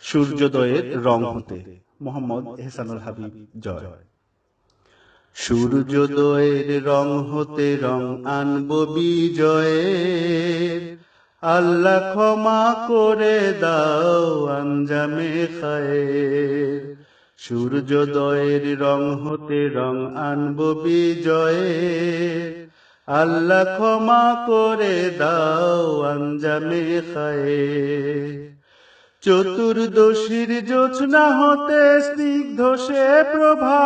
সূর্যোদয়ের রং হতে। মোহাম্মদ এহসানুল হাবিব জয়। সূর্যোদয়ের রং হতে রং আনব বিজয়ের। আল্লাহ ক্ষমা করে দাও আঞ্জামে খায়ের। সূর্যোদয়ের রং হতে রং আনব বিজয়ের। আল্লাহ ক্ষমা করে দাও আঞ্জামে খায়ের। চতুর্দশীর জোছনা হতে স্নিগ্ধ সে প্রভা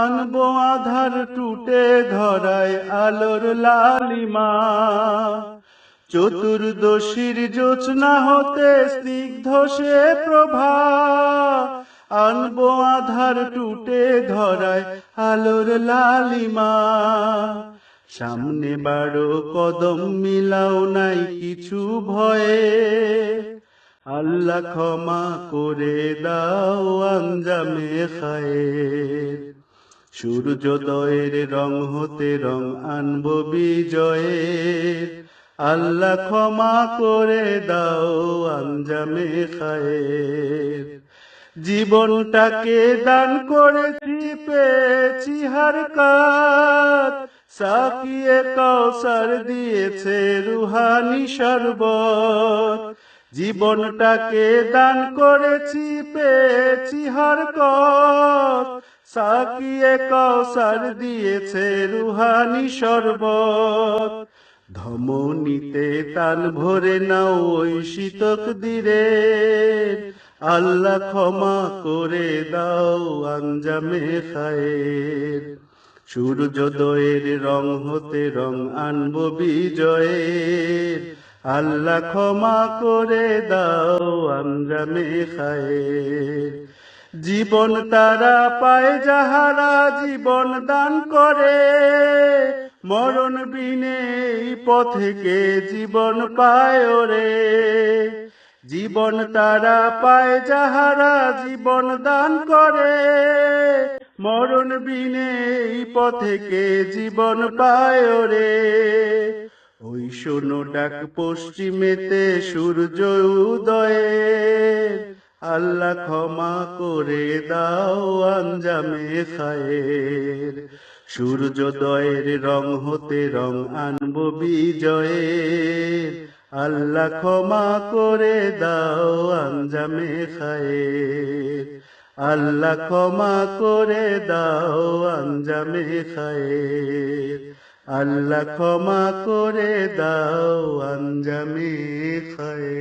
আনব আধার টুটে ধরায় আলোর লালিমা। চতুর্দশীর জোছনা হতে স্নিগ্ধ সে প্রভা আনব আধার টুটে ধরায় আলোর লালিমা। সামনে বারো কদম মিলাও নাই কিছু ভয়ে। আল্লাহ ক্ষমা করে দাও আঞ্জামে খায়ের। সূর্যোদয়ের রং হতে রং আনব বিজয়ের। আল্লাহ ক্ষমা করে দাও আঞ্জামে খায়ের। জীবনটাকে দান করেছি পেয়েছি হার কাত। সাকিয়ে কৌসার দিয়েছে রুহানি শরবত। জীবনটাকে দান করেছি, পেয়েছি হরকত। সাকিয়ে কৌসার দিয়েছে রুহানি শরবত। ধমনীতে তাল ভরে নাও ওই শীতক দিরে। আল্লাহ ক্ষমা করে দাও আঞ্জামে খায়ের। সূর্যোদয়ের রং হতে রং আনব বিজয়ের। আল্লাহ ক্ষমা করে দাও আঞ্জামে খায়ের। জীবন তারা পায় যাহারা জীবন দান করে। মরণ বিনে পথেকে জীবন পায় রে জীবন তারা পায় যাহারা জীবন দান করে। মরণ বিনে পথেকে জীবন পায় রে ওই শোনো ডাক পশ্চিমেতে সূর্য উদয়ে। আল্লাহ ক্ষমা করে দাও আঞ্জামে খায়ের। সূর্যোদয়ের রং হতে রং আনব বিজয়ের। আল্লাহ ক্ষমা করে দাও আঞ্জামে খায়ের। আল্লাহ ক্ষমা করে দাও আঞ্জামে খায়ের। আল্লাহ ক্ষমা করে দাও আঞ্জামে খায়ের